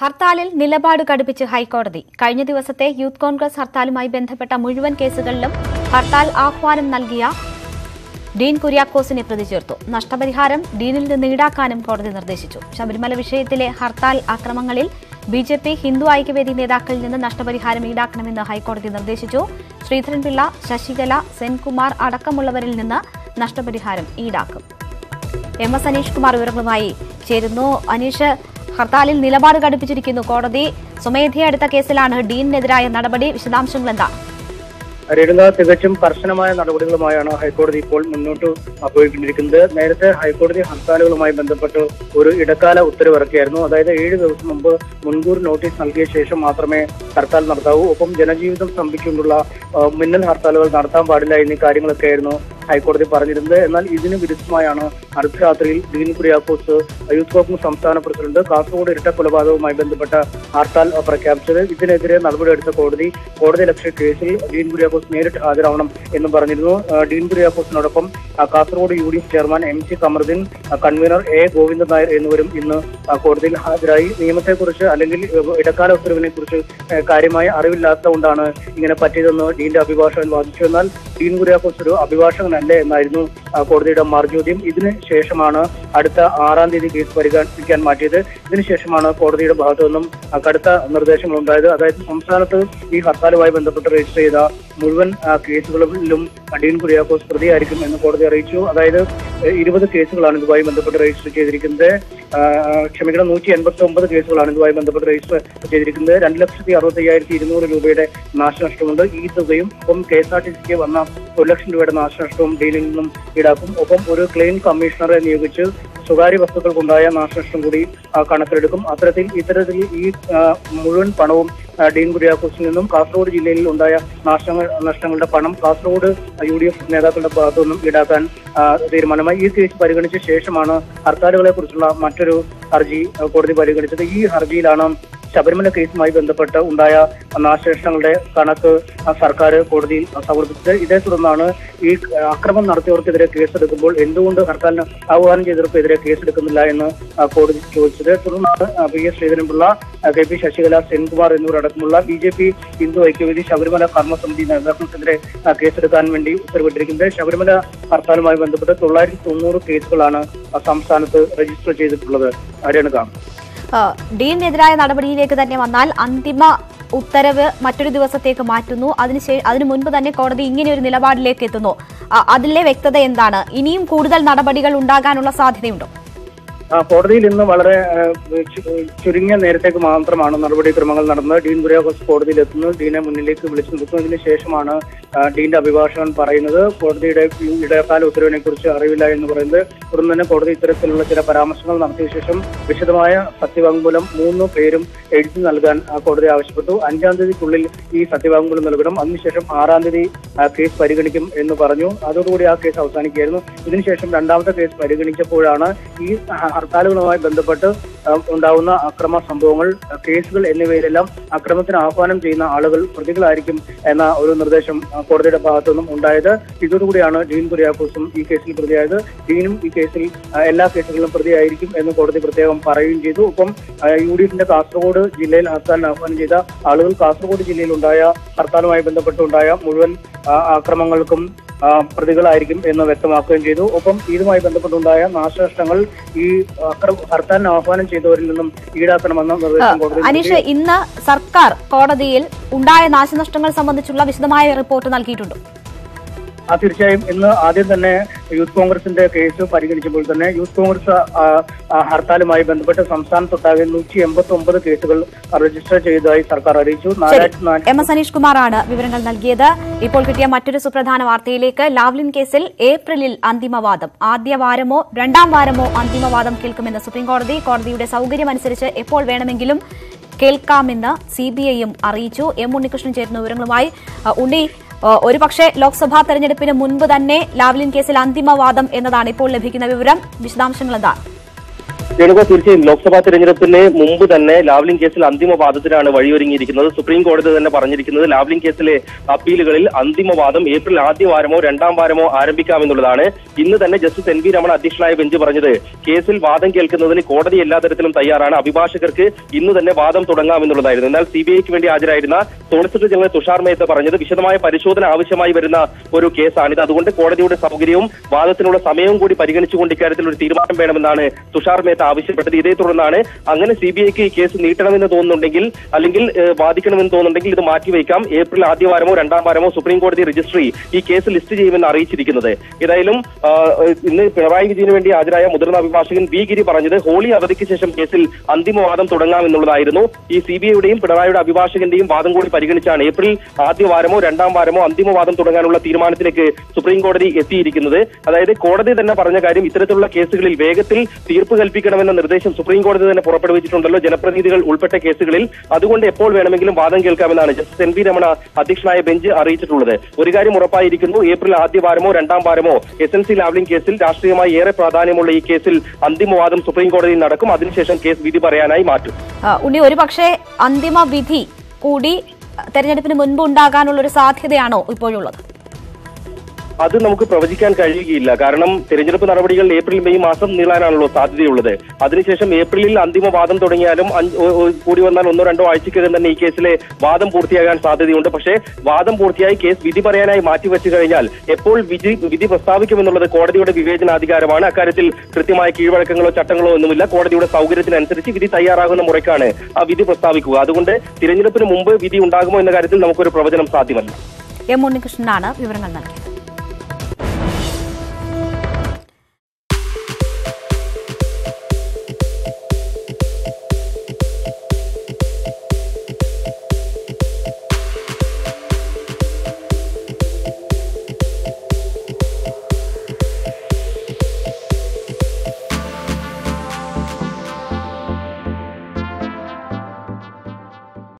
ഹർത്താലിൽ നിലപാട് കടുപ്പിച്ച് ഹൈക്കോടതി. കഴിഞ്ഞ ദിവസത്തെ യൂത്ത് കോൺഗ്രസ് ഹർത്താലുമായി ബന്ധപ്പെട്ട മുഴുവൻ കേസുകളിലും ഹർത്താൽ ആഹ്വാനം നൽകിയ ഡീൻ കുര്യാക്കോസിനെ പ്രതി ചേർത്തു നഷ്ടപരിഹാരം ഡീനിൽ നിന്ന് ഈടാക്കാനും കോടതി നിർദ്ദേശിച്ചു. ശബരിമല വിഷയത്തിലെ hartal ആക്രമങ്ങളിൽ B J P Hindu Aikya Vedi നേതാക്കളിൽ നിന്ന് നഷ്ടപരിഹാരം ഈടാക്കണമെന്ന് ഹൈക്കോടതി നിർദ്ദേശിച്ചു. ശ്രീധരൻപിള്ള ശശികല സെൻകുമാർ അടക്കമുള്ളവരിൽ നിന്ന് നഷ്ടപരിഹാരം ഈടാക്കും. എം എസ് അനീഷ് കുമാർ വിവരങ്ങളുമായി ചേരുന്നു. അനീഷ് ഹർത്താലിൽ നിലപാട് കടുപ്പിച്ചിരിക്കുന്നു. കോടതി സ്വമേധയാ എടുത്ത കേസിലാണ് ഡീനിനെതിരായ നടപടി. വിശദാംശങ്ങൾ എന്താ? രേണുക തികച്ചും കർശനമായ നടപടികളുമായാണ് ഹൈക്കോടതി ഇപ്പോൾ മുന്നോട്ട് പോയിക്കൊണ്ടിരിക്കുന്നത് നേരത്തെ ഹൈക്കോടതി ഹർത്താലുകളുമായി ബന്ധപ്പെട്ട് ഒരു ഇടക്കാല ഉത്തരവിറക്കിയായിരുന്നു. അതായത് ഏഴ് ദിവസം മുമ്പ് മുൻകൂർ നോട്ടീസ് നൽകിയ ശേഷം മാത്രമേ ഹർത്താൽ നടത്താവൂ. ഒപ്പം ജനജീവിതം സ്തംഭിച്ചുകൊണ്ടുള്ള മിന്നൽ ഹർത്താലുകൾ നടത്താൻ പാടില്ല എന്നീ കാര്യങ്ങളൊക്കെയായിരുന്നു ഹൈക്കോടതി പറഞ്ഞിരുന്നത്. എന്നാൽ ഇതിന് വിരുദ്ധമായാണ് അടുത്ത രാത്രിയിൽ ഡീൻ കുര്യാക്കോസ് യൂത്ത് കോൺഗ്രസ് സംസ്ഥാന പ്രസിഡന്റ് കാസർഗോഡ് ഇരട്ട കൊലപാതകവുമായി ബന്ധപ്പെട്ട ഹർത്താൽ പ്രഖ്യാപിച്ചത്. ഇതിനെതിരെ നടപടിയെടുത്ത കോടതി കോടതി ലക്ഷ്യ കേസിൽ ഡീൻ കുര്യാക്കോസ് നേരിട്ട് ഹാജരാവണം എന്നും പറഞ്ഞിരുന്നു. Dean കുര്യാക്കോസിനോടൊപ്പം Kasaragod U D F chairman M C Kamaruddin convener A Govindan Nair എന്നിവരും ഇന്ന് കോടതിയിൽ ഹാജരായി. നിയമത്തെക്കുറിച്ച് അല്ലെങ്കിൽ ഇടക്കാല ഉത്തരവിനെ കുറിച്ച് കാര്യമായ അറിവില്ലാത്തതുകൊണ്ടാണ് ഇങ്ങനെ പറ്റിയതെന്ന് ഡീന്റെ അഭിഭാഷകൻ വാദിച്ചു. എന്നാൽ ഡീൻ കുര്യാക്കോസ് ഒരു അഭിഭാഷകനല്ല എന്നായിരുന്നു കോടതിയുടെ മറുചോദ്യം ഇതിന് ശേഷമാണ് അടുത്ത ആറാം തീയതി കേസ് പരിഗണിക്കാൻ മാറ്റിയത്. ഇതിനുശേഷമാണ് കോടതിയുടെ ഭാഗത്തു നിന്നും കടുത്ത നിർദ്ദേശങ്ങൾ ഉണ്ടായത് അതായത് സംസ്ഥാനത്ത് ഈ ഹർത്താലുമായി ബന്ധപ്പെട്ട് രജിസ്റ്റർ ചെയ്ത മുഴുവൻ കേസുകളിലും അടിയൻ കുര്യാക്കോസ് പ്രതിയായിരിക്കും എന്ന് കോടതി അറിയിച്ചു. അതായത് ഇരുപത് കേസുകളാണ് ഇതുമായി ബന്ധപ്പെട്ട് രജിസ്റ്റർ ചെയ്തിരിക്കുന്നത്. ക്ഷമിക്കണം നൂറ്റി എൺപത്തി ഒമ്പത് കേസുകളാണ് ഇതുമായി ബന്ധപ്പെട്ട് രജിസ്റ്റർ ചെയ്തിരിക്കുന്നത്. രണ്ട് ലക്ഷത്തി അറുപത്തി അയ്യായിരത്തി ഇരുന്നൂറ് രൂപയുടെ നാശനഷ്ടമുണ്ട്. ഈ തുകയും ഒപ്പം കെ എസ് ആർ ടി സിക്ക് വന്ന ഒരു ലക്ഷം രൂപയുടെ നാശനഷ്ടവും ഡീലിൽ നിന്നും ഈടാക്കും. ഒപ്പം ഒരു ക്ലെയിം കമ്മീഷണറെ നിയോഗിച്ച് സ്വകാര്യ വസ്തുക്കൾക്കുണ്ടായ നാശനഷ്ടം കൂടി കണക്കിലെടുക്കും. അത്തരത്തിൽ ഇത്തരത്തിൽ ഈ മുഴുവൻ പണവും ഡീൻ കുര്യാക്കോസിൽ നിന്നും കാസർഗോഡ് ജില്ലയിൽ ഉണ്ടായ നാശങ്ങൾ നഷ്ടങ്ങളുടെ പണം കാസർഗോഡ് യു ഡി എഫ് നേതാക്കളുടെ ഭാഗത്തുനിന്നും ഈടാക്കാൻ തീരുമാനമായി. ഈ കേസ് പരിഗണിച്ച ശേഷമാണ് ഹർത്താലുകളെ കുറിച്ചുള്ള മറ്റൊരു ഹർജി കോടതി പരിഗണിച്ചത്. ഈ ഹർജിയിലാണ് ശബരിമല കേസുമായി ബന്ധപ്പെട്ട് ഉണ്ടായ നാശനഷ്ടങ്ങളുടെ കണക്ക് സർക്കാർ കോടതിയിൽ സമർപ്പിച്ചത്. ഇതേ തുടർന്നാണ് ഈ അക്രമം നടത്തിയവർക്കെതിരെ കേസെടുക്കുമ്പോൾ എന്തുകൊണ്ട് ഹർത്താലിന് ആഹ്വാനം ചെയ്തവർക്കെതിരെ കേസെടുക്കുന്നില്ല എന്ന് കോടതി ചോദിച്ചത്. തുടർന്നാണ് P S. Sreedharan Pillai K. P. Sasikala Senkumar എന്നിവരടക്കമുള്ള B J P Hindu Aikya Vedi Sabarimala Karma Samithi നേതാക്കൾക്കെതിരെ കേസെടുക്കാൻ വേണ്ടി ഉത്തരവിട്ടിരിക്കുന്നത്. ശബരിമല ഹർത്താലുമായി ബന്ധപ്പെട്ട് തൊള്ളായിരത്തി തൊണ്ണൂറ് കേസുകളാണ് സംസ്ഥാനത്ത് രജിസ്റ്റർ ചെയ്തിട്ടുള്ളത്. ഹരിയാണ് ആ, ഡീനിനെതിരായ നടപടിയിലേക്ക് തന്നെ വന്നാൽ അന്തിമ ഉത്തരവ് മറ്റൊരു ദിവസത്തേക്ക് മാറ്റുന്നു. അതിനുശേ അതിനു മുൻപ് തന്നെ കോടതി ഇങ്ങനെ ഒരു നിലപാടിലേക്ക് എത്തുന്നു. അതിലെ വ്യക്തത എന്താണ്? ഇനിയും കൂടുതൽ നടപടികൾ ഉണ്ടാകാനുള്ള സാധ്യതയുണ്ടോ? കോടതിയിൽ ഇന്ന് വളരെ ചുരുങ്ങിയ നേരത്തേക്ക് മാത്രമാണ് നടപടിക്രമങ്ങൾ നടന്നത്. ഡീൻ കുര്യാക്കോസ് കോടതിയിൽ എത്തുന്നു. ഡീനെ മുന്നിലേക്ക് വിളിച്ചു നിർത്തുന്നതിന് ശേഷമാണ് ഡീന്റെ അഭിഭാഷകൻ പറയുന്നത് കോടതിയുടെ ഇടക്കാല ഉത്തരവിനെ കുറിച്ച് അറിവില്ല എന്ന് പറയുന്നത്. തുടർന്ന് തന്നെ കോടതി ഇത്തരത്തിലുള്ള ചില പരാമർശങ്ങൾ നടത്തിയ ശേഷം വിശദമായ സത്യവാങ്മൂലം മൂന്ന് പേരും എഴുതി നൽകാൻ കോടതി ആവശ്യപ്പെട്ടു. അഞ്ചാം തീയതിക്കുള്ളിൽ ഈ സത്യവാങ്മൂലം നൽകണം. അതിനുശേഷം ആറാം തീയതി കേസ് പരിഗണിക്കും എന്ന് പറഞ്ഞു. അതോടുകൂടി ആ കേസ് അവസാനിക്കുകയായിരുന്നു. ഇതിനുശേഷം രണ്ടാമത്തെ കേസ് പരിഗണിച്ചപ്പോഴാണ് ഈ ഹർത്താലുകളുമായി ബന്ധപ്പെട്ട് ഉണ്ടാവുന്ന അക്രമ സംഭവങ്ങൾ കേസുകൾ എന്നിവയിലെല്ലാം അക്രമത്തിന് ആഹ്വാനം ചെയ്യുന്ന ആളുകൾ പ്രതികളായിരിക്കും എന്ന ഒരു നിർദ്ദേശം കോടതിയുടെ ഭാഗത്തു നിന്നും ഉണ്ടായത്. ഇതോടുകൂടിയാണ് ഡീൻ കുര്യാക്കോസും ഈ കേസിൽ പ്രതിയായത്. ഡീനും ഈ കേസിൽ എല്ലാ കേസുകളിലും പ്രതിയായിരിക്കും എന്ന് കോടതി പ്രത്യേകം പറയുകയും ചെയ്തു. ഒപ്പം യു ഡി എഫിന്റെ കാസർഗോഡ് ജില്ലയിൽ ഹർത്താലിന് ആഹ്വാനം ചെയ്ത ആളുകൾ കാസർഗോഡ് ജില്ലയിൽ ഉണ്ടായ ഹർത്താലുമായി ബന്ധപ്പെട്ടുണ്ടായ മുഴുവൻ ആക്രമങ്ങൾക്കും പ്രതികളായിരിക്കും എന്ന് വ്യക്തമാക്കുകയും ചെയ്തു. ഒപ്പം ഇതുമായി ബന്ധപ്പെട്ടുണ്ടായ നാശനഷ്ടങ്ങൾ ഈ അക്രമ ഹർത്താലിന് ആഹ്വാനം ചെയ്തവരിൽ നിന്നും ഈടാക്കണമെന്ന നിർദ്ദേശം കോടതി അനീഷ് ഇന്ന് സർക്കാർ കോടതിയിൽ ഉണ്ടായ നാശനഷ്ടങ്ങൾ സംബന്ധിച്ചുള്ള വിശദമായ റിപ്പോർട്ട് നൽകിയിട്ടുണ്ടോ. ആ തീർച്ചയായും ഇന്ന് ആദ്യം തന്നെ യൂത്ത് കോൺഗ്രസിന്റെ കേസ് പരിഗണിച്ചപ്പോൾ തന്നെ യൂത്ത് കോൺഗ്രസ് ഹർത്താലുമായി ബന്ധപ്പെട്ട് സംസ്ഥാനത്തൊട്ടാകെ നൂറ്റി എൺപത്തി ഒമ്പത് കേസുകൾ രജിസ്റ്റർ ചെയ്തതായി സർക്കാർ അറിയിച്ചു. എം എസ് അനീഷ് കുമാറാണ് വിവരങ്ങൾ നൽകിയത്. ഇപ്പോൾ കിട്ടിയ മറ്റൊരു സുപ്രധാന വാർത്തയിലേക്ക് ലാവ്ലിൻ കേസിൽ ഏപ്രിലിൽ അന്തിമവാദം. ആദ്യ വാരമോ രണ്ടാം വാരമോ അന്തിമവാദം കേൾക്കുമെന്ന് സുപ്രീംകോടതി കോടതിയുടെ സൌകര്യമനുസരിച്ച് എപ്പോൾ വേണമെങ്കിലും കേൾക്കാമെന്ന് സി ബി ഐയും അറിയിച്ചു. എം ഉണ്ണികൃഷ്ണൻ ചേരുന്ന വിവരങ്ങളുമായി ഉണ്ണി അ, ഒരുപക്ഷെ ലോക്സഭാ തെരഞ്ഞെടുപ്പിന് മുൻപ് തന്നെ ലാവ്ലിൻ കേസിൽ അന്തിമവാദം എന്നതാണ് ഇപ്പോൾ ലഭിക്കുന്ന വിവരം. വിശദാംശങ്ങൾ എന്താണ് രേണുക തീർച്ചയായും ലോക്സഭാ തെരഞ്ഞെടുപ്പിന് മുമ്പ് തന്നെ ലാവ്ലിംഗ് കേസിൽ അന്തിമവാദത്തിനാണ് വഴിയൊരുങ്ങിയിരിക്കുന്നത്. സുപ്രീം കോടതി തന്നെ പറഞ്ഞിരിക്കുന്നത് ലാവ്ലിംഗ് കേസിലെ അപ്പീലുകളിൽ അന്തിമവാദം ഏപ്രിൽ ആദ്യ വാരമോ രണ്ടാം വാരമോ ആരംഭിക്കാമെന്നുള്ളതാണ്. ഇന്ന് തന്നെ ജസ്റ്റിസ് എൻ വി രമണ അധ്യക്ഷനായ ബെഞ്ച് പറഞ്ഞത് കേസിൽ വാദം കേൾക്കുന്നതിന് കോടതി എല്ലാ തരത്തിലും തയ്യാറാണ്. അഭിഭാഷകർക്ക് ഇന്ന് തന്നെ വാദം തുടങ്ങാമെന്നുള്ളതായിരുന്നു. എന്നാൽ സി ബി ഐക്ക് വേണ്ടി ഹാജരായിരുന്ന സോളിസിറ്റർ ജനറൽ തുഷാർ മേത്ത പറഞ്ഞത് വിശദമായ പരിശോധന ആവശ്യമായി വരുന്ന ഒരു കേസാണിത്. അതുകൊണ്ട് കോടതിയുടെ സൗകര്യവും വാദത്തിനുള്ള സമയവും കൂടി പരിഗണിച്ചുകൊണ്ട് ഇക്കാര്യത്തിൽ ഒരു തീരുമാനം വേണമെന്നാണ് തുഷാർ മേത്ത ആവശ്യപ്പെട്ടത്. ഇതേ തുടർന്നാണ് അങ്ങനെ സി ബി ഐക്ക് ഈ കേസ് നീട്ടണമെന്ന് തോന്നുന്നുണ്ടെങ്കിൽ അല്ലെങ്കിൽ ബാധിക്കണമെന്ന് തോന്നുന്നുണ്ടെങ്കിൽ ഇത് മാറ്റിവെക്കാം ഏപ്രിൽ ആദ്യവാരമോ രണ്ടാം വാരമോ സുപ്രീം കോടതി രജിസ്ട്രി ഈ കേസ് ലിസ്റ്റ് ചെയ്യുമെന്ന് അറിയിച്ചിരിക്കുന്നത്. ഏതായാലും ഇന്ന് പിണറായി വിജയന് വേണ്ടി ഹാജരായ മുതിർന്ന അഭിഭാഷകൻ വി ഗിരി പറഞ്ഞത് ഹോളി അവധിക്ക് ശേഷം കേസിൽ അന്തിമവാദം തുടങ്ങാമെന്നുള്ളതായിരുന്നു. ഈ സി ബി ഐയുടെയും പിണറായിയുടെ അഭിഭാഷകന്റെയും വാദം കൂടി പരിഗണിച്ചാണ് ഏപ്രിൽ ആദ്യവാരമോ രണ്ടാം വാരമോ അന്തിമവാദം തുടങ്ങാനുള്ള തീരുമാനത്തിലേക്ക് സുപ്രീം കോടതി എത്തിയിരിക്കുന്നത്. അതായത് കോടതി തന്നെ പറഞ്ഞ കാര്യം ഇത്തരത്തിലുള്ള കേസുകളിൽ വേഗത്തിൽ തീർപ്പ് കൽപ്പിക്കണമെന്ന നിർദ്ദേശം സുപ്രീം കോടതി തന്നെ പുറപ്പെടുവിച്ചിട്ടുണ്ടല്ലോ. ജനപ്രതിനിധികൾ ഉൾപ്പെട്ട കേസുകളിൽ അതുകൊണ്ട് എപ്പോൾ വേണമെങ്കിലും വാദം കേൾക്കാമെന്നാണ് ജസ്റ്റിസ് എൻ വി രമണ അധ്യക്ഷനായ ബെഞ്ച് അറിയിച്ചിട്ടുള്ളത്. ഒരു കാര്യം ഉറപ്പായിരിക്കുന്നു ഏപ്രിൽ ആദ്യ വാരമോ രണ്ടാം വാരമോ എസ് എൻ സി ലാവ്ലിംഗ് കേസിൽ രാഷ്ട്രീയമായി ഏറെ പ്രാധാന്യമുള്ള ഈ കേസിൽ അന്തിമവാദം സുപ്രീം കോടതിയിൽ നടക്കും. അതിനുശേഷം കേസ് വിധി പറയാനായി മാറ്റും. ഉണ്ണി അന്തിമ വിധി കൂടി തെരഞ്ഞെടുപ്പിന് മുൻപ് ഉണ്ടാകാനുള്ള ഒരു സാധ്യതയാണോ ഇപ്പോഴുള്ളത്? അത് നമുക്ക് പ്രവചിക്കാൻ കഴിയുകയില്ല. കാരണം തെരഞ്ഞെടുപ്പ് നടപടികൾ ഏപ്രിൽ മെയ് മാസം നീളാനാണല്ലോ സാധ്യതയുള്ളത്. അതിനുശേഷം ഏപ്രിലിൽ അന്തിമ വാദം തുടങ്ങിയാലും കൂടി വന്നാൽ ഒന്നോ രണ്ടോ ആഴ്ചക്കകം തന്നെ ഈ കേസിലെ വാദം പൂർത്തിയാകാൻ സാധ്യതയുണ്ട്. പക്ഷേ വാദം പൂർത്തിയായി കേസ് വിധി പറയാനായി മാറ്റിവെച്ചു കഴിഞ്ഞാൽ എപ്പോൾ വിധി വിധി പ്രസ്താവിക്കുമെന്നുള്ളത് കോടതിയുടെ വിവേചനാധികാരമാണ്. അക്കാര്യത്തിൽ കൃത്യമായ കീഴ്വഴക്കങ്ങളോ ചട്ടങ്ങളോ ഒന്നുമില്ല. കോടതിയുടെ സൗകര്യത്തിനനുസരിച്ച് വിധി തയ്യാറാകുന്ന മുറയ്ക്കാണ് ആ വിധി പ്രസ്താവിക്കുക. അതുകൊണ്ട് തിരഞ്ഞെടുപ്പിന് മുമ്പ് വിധി ഉണ്ടാകുമോ എന്ന കാര്യത്തിൽ നമുക്കൊരു പ്രവചനം സാധ്യമല്ല. എം ഉണ്ണികൃഷ്ണനാണ് വിവരങ്ങൾ നൽകിയത്.